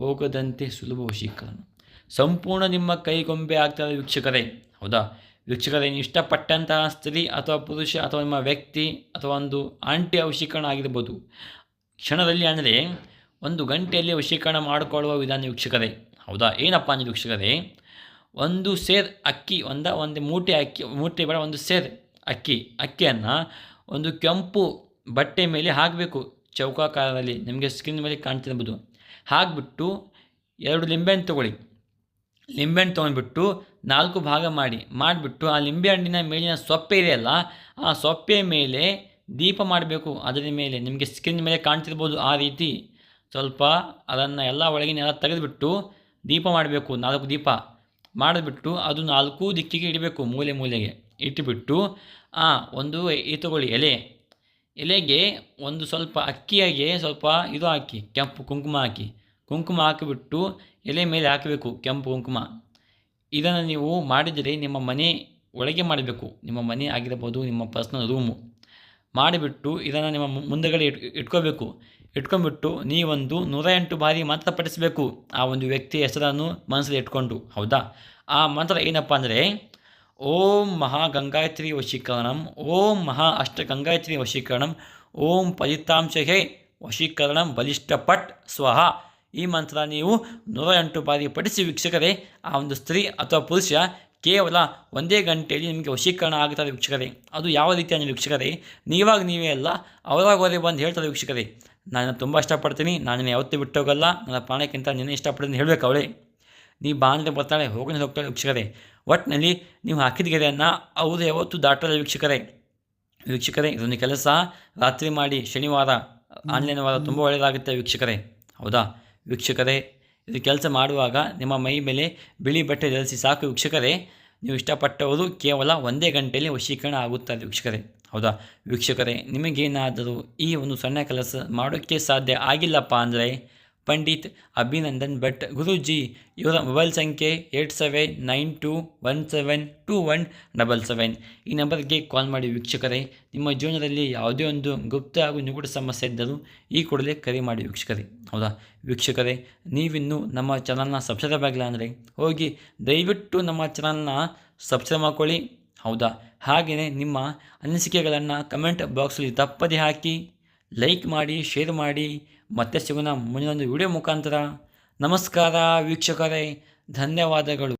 ಹೋಗದಂತೆ ಸುಲಭ ವಶೀಕರಣ. ಸಂಪೂರ್ಣ ನಿಮ್ಮ ಕೈಗೊಂಬೆ ಆಗ್ತಾರೆ ವೀಕ್ಷಕರೇ. ಹೌದಾ? ವೀಕ್ಷಕರೇ, ನೀವು ಇಷ್ಟಪಟ್ಟಂತಹ ಸ್ತ್ರೀ ಅಥವಾ ಪುರುಷ ಅಥವಾ ನಿಮ್ಮ ವ್ಯಕ್ತಿ ಅಥವಾ ಒಂದು ಆಂಟಿ ವಶೀಕರಣ ಆಗಿರ್ಬೋದು. ಕ್ಷಣದಲ್ಲಿ ಅಂದರೆ ಒಂದು ಗಂಟೆಯಲ್ಲಿ ವಶೀಕರಣ ಮಾಡಿಕೊಳ್ಳುವ ವಿಧಾನ ವೀಕ್ಷಕರೇ. ಹೌದಾ? ಏನಪ್ಪ ಅಂದರೆ ವೀಕ್ಷಕರೇ, ಒಂದು ಸೇರ್ ಅಕ್ಕಿ, ಒಂದ, ಒಂದು ಮೂಟೆ ಅಕ್ಕಿ, ಮೂಟೆ ಬೇಡ, ಒಂದು ಸೇರ್ ಅಕ್ಕಿ. ಅಕ್ಕಿಯನ್ನು ಒಂದು ಕೆಂಪು ಬಟ್ಟೆ ಮೇಲೆ ಹಾಕಬೇಕು. ಚೌಕಾಕಾರದಲ್ಲಿ. ನಿಮಗೆ ಸ್ಕ್ರೀನ್ ಮೇಲೆ ಕಾಣ್ತಿರ್ಬೋದು. ಹಾಕಿಬಿಟ್ಟು ಎರಡು ಲಿಂಬೆಹಣ್ಣು ತೊಗೊಳ್ಳಿ. ಲಿಂಬೆಹಣ್ಣು ತೊಗೊಂಡ್ಬಿಟ್ಟು ನಾಲ್ಕು ಭಾಗ ಮಾಡಿ, ಮಾಡಿಬಿಟ್ಟು ಆ ಲಿಂಬೆಹಣ್ಣಿನ ಮೇಲಿನ ಸೊಪ್ಪೆ ಇದೆಯಲ್ಲ, ಆ ಸೊಪ್ಪೆ ಮೇಲೆ ದೀಪ ಮಾಡಬೇಕು. ಅದರ ಮೇಲೆ ನಿಮಗೆ ಸ್ಕಿನ್ ಮೇಲೆ ಕಾಣ್ತಿರ್ಬೋದು ಆ ರೀತಿ. ಸ್ವಲ್ಪ ಅದನ್ನು ಎಲ್ಲ ಒಳಗಿನ ಎಲ್ಲ ತೆಗೆದುಬಿಟ್ಟು ದೀಪ ಮಾಡಬೇಕು, ನಾಲ್ಕು ದೀಪ. ಮಾಡಿಬಿಟ್ಟು ಅದು ನಾಲ್ಕು ದಿಕ್ಕಿಗೆ ಇಡಬೇಕು, ಮೂಲೆ ಮೂಲೆಗೆ. ಇಟ್ಟುಬಿಟ್ಟು ಆ ಒಂದು ಈ ತಗೊಳ್ಳಿ ಎಲೆ. ಎಲೆಗೆ ಒಂದು ಸ್ವಲ್ಪ ಅಕ್ಕಿಯಾಗೆ ಸ್ವಲ್ಪ ಇದು ಹಾಕಿ, ಕೆಂಪು ಕುಂಕುಮ ಹಾಕಿ. ಕುಂಕುಮ ಹಾಕಿಬಿಟ್ಟು ಎಲೆ ಮೇಲೆ ಹಾಕಬೇಕು, ಕೆಂಪು ಕುಂಕುಮ. ಇದನ್ನು ನೀವು ಮಾಡಿದರೆ ನಿಮ್ಮ ಮನೆ ಒಳಗೆ ಮಾಡಬೇಕು. ನಿಮ್ಮ ಮನೆ ಆಗಿರಬಹುದು ನಿಮ್ಮ ಪರ್ಸ್ನಲ್ ರೂಮು. ಮಾಡಿಬಿಟ್ಟು ಇದನ್ನು ನಿಮ್ಮ ಮುಂದೆಗಡೆ ಇಟ್, ಇಟ್ಕೋಬೇಕು. ಇಟ್ಕೊಂಡ್ಬಿಟ್ಟು ನೀವೊಂದು ನೂರ ಎಂಟು ಬಾರಿ ಮಂತ್ರ ಪಠಿಸಬೇಕು. ಆ ಒಂದು ವ್ಯಕ್ತಿಯ ಹೆಸರನ್ನು ಮನಸ್ಸಲ್ಲಿ ಇಟ್ಕೊಂಡು, ಹೌದಾ? ಆ ಮಂತ್ರ ಏನಪ್ಪ ಅಂದರೆ ಓಂ ಮಹಾ ಗಂಗಾಯತ್ರಿ ವಶೀಕರಣಂ ಓಂ ಮಹಾ ಅಷ್ಟ ಗಂಗಾಯತ್ರಿ ವಶೀಕರಣಂ ಓಂ ಫಲಿತಾಂಶಹೇ ವಶೀಕರಣಂ ಬಲಿಷ್ಠ ಪಟ್ ಸ್ವಹ ಈ ಮಂತ್ರ ನೀವು ನೂರ ಎಂಟು ಬಾರಿ ಪಠಿಸಿ ವೀಕ್ಷಕರೇ, ಆ ಒಂದು ಸ್ತ್ರೀ ಅಥವಾ ಪುರುಷ ಕೇವಲ ಒಂದೇ ಗಂಟೆಯಲ್ಲಿ ನಿಮಗೆ ವಶೀಕರಣ ಆಗುತ್ತದೆ ವೀಕ್ಷಕರೇ. ಅದು ಯಾವ ರೀತಿ ಅಂದರೆ ವೀಕ್ಷಕರೇ, ನೀವಾಗ ನೀವೇ ಅಲ್ಲ, ಅವರಾಗ ಅವರೇ ಬಂದು ಹೇಳ್ತಾರೆ ವೀಕ್ಷಕರೇ. ನಾನು ತುಂಬ ಇಷ್ಟಪಡ್ತೀನಿ ನಾನು ಯಾವತ್ತೂ ಬಿಟ್ಟೋಗಲ್ಲ ನನ್ನ ಪ್ರಾಣಕ್ಕಿಂತ ನಿನ್ನೆ ಇಷ್ಟಪಡ್ತೀನಿ ಹೇಳಬೇಕು ಅವಳೇ. ನೀ ಬಾ ಬರ್ತಾಳೆ ಹೋಗೋಣ ಹೋಗ್ತಾಳೆ ವೀಕ್ಷಕರೇ. ಒಟ್ಟಿನಲ್ಲಿ ನೀವು ಹಾಕಿದ ಗೆರೆಯನ್ನು ಅವರು ಯಾವತ್ತೂ ದಾಟಲ್ಲ ವೀಕ್ಷಕರೇ. ವೀಕ್ಷಕರೇ, ಇದೊಂದು ಕೆಲಸ. ರಾತ್ರಿ ಮಾಡಿ ಶನಿವಾರ, ಆನ್ಲೈನ್ ವಾರ ತುಂಬ ಒಳ್ಳೆಯದಾಗುತ್ತೆ ವೀಕ್ಷಕರೇ. ಹೌದಾ? ವೀಕ್ಷಕರೇ, ಇದು ಕೆಲಸ ಮಾಡುವಾಗ ನಿಮ್ಮ ಮೈ ಮೇಲೆ ಬಿಳಿ ಬಟ್ಟೆ ಧರಿಸಿ ಸಾಕು ವೀಕ್ಷಕರೇ. ನೀವು ಇಷ್ಟಪಟ್ಟವರು ಕೇವಲ ಒಂದೇ ಗಂಟೆಯಲ್ಲಿ ವಶೀಕರಣ ಆಗುತ್ತದೆ ವೀಕ್ಷಕರೇ. ಹೌದಾ? ವೀಕ್ಷಕರೇ, ನಿಮಗೇನಾದರೂ ಈ ಒಂದು ಸಣ್ಣ ಕೆಲಸ ಮಾಡೋಕ್ಕೆ ಸಾಧ್ಯ ಆಗಿಲ್ಲಪ್ಪ ಅಂದರೆ ಪಂಡಿತ್ ಅಭಿನಂದನ್ ಭಟ್. ಗುರೂಜಿ, ಇವರ ಮೊಬೈಲ್ ಸಂಖ್ಯೆ eight seven nine two one seven two one double seven. ಈ ನಂಬರ್ಗೆ ಕಾಲ್ ಮಾಡಿ ವೀಕ್ಷಕರೇ, ನಿಮ್ಮ ಜೀವನದಲ್ಲಿ ಯಾವುದೇ ಒಂದು ಗುಪ್ತ ಹಾಗೂ ನಿಗೂಢ ಸಮಸ್ಯೆ ಇದ್ದರೂ ಈ ಕೂಡಲೇ ಕರೆ ಮಾಡಿ ವೀಕ್ಷಕರೇ. ಹೌದಾ? ವೀಕ್ಷಕರೇ, ನೀವಿನ್ನು ನಮ್ಮ ಚಾನಲ್ನ ಸಬ್ಸ್ಕ್ರೈಬ್ ಆಗಿಲ್ಲ ಅಂದರೆ ಹೋಗಿ ದಯವಿಟ್ಟು ನಮ್ಮ ಚಾನಲ್ನ ಸಬ್ಸ್ಕ್ರೈಬ್ ಮಾಡ್ಕೊಳ್ಳಿ. ಹೌದಾ? ಹಾಗೆಯೇ ನಿಮ್ಮ ಅನಿಸಿಕೆಗಳನ್ನು ಕಮೆಂಟ್ ಬಾಕ್ಸಲ್ಲಿ ತಪ್ಪದೆ ಹಾಕಿ ಲೈಕ್ ಮಾಡಿ ಶೇರ್ ಮಾಡಿ ಮತ್ತೆ ಸಿಗೋಣ ಮುಂದಿನ ಒಂದು ವಿಡಿಯೋ ಮುಖಾಂತರ. ನಮಸ್ಕಾರ ವೀಕ್ಷಕರೇ ಧನ್ಯವಾದಗಳು.